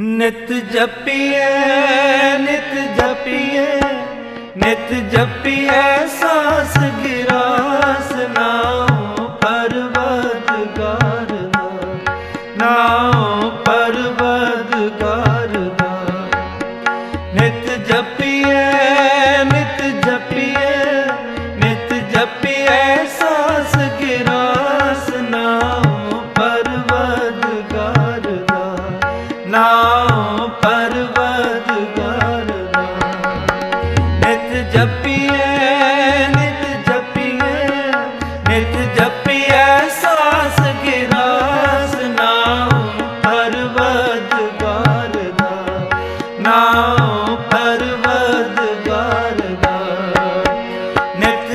ਨਿਤ ਜਪੀਏ ਨਿਤ ਜਪੀਏ ਨਿਤ ਜਪੀਏ ਸਾਸ ਗਿਰਾਸ ਨਾਉ ਪਰਵਤਗਾਰ ਦਾ, ਨਾਉ ਪਰਵਤਗਾਰ ਦਾ। ਨਿਤ ਜਪੀਏ ਨਾਮ ਪਰਵਦਗਾਰ ਦਾ ਨਿਤ ਜਪੀਏ ਨਿਤ ਜਪੀਏ ਨਿਤ ਜਪੀਏ ਸਾਸ ਗਿਰਾਸ ਨਾਮ ਪਰਵਦਗਾਰ ਨਾਮ ਪਰਵਦਗਾਰ ਦਾ ਨਿਤ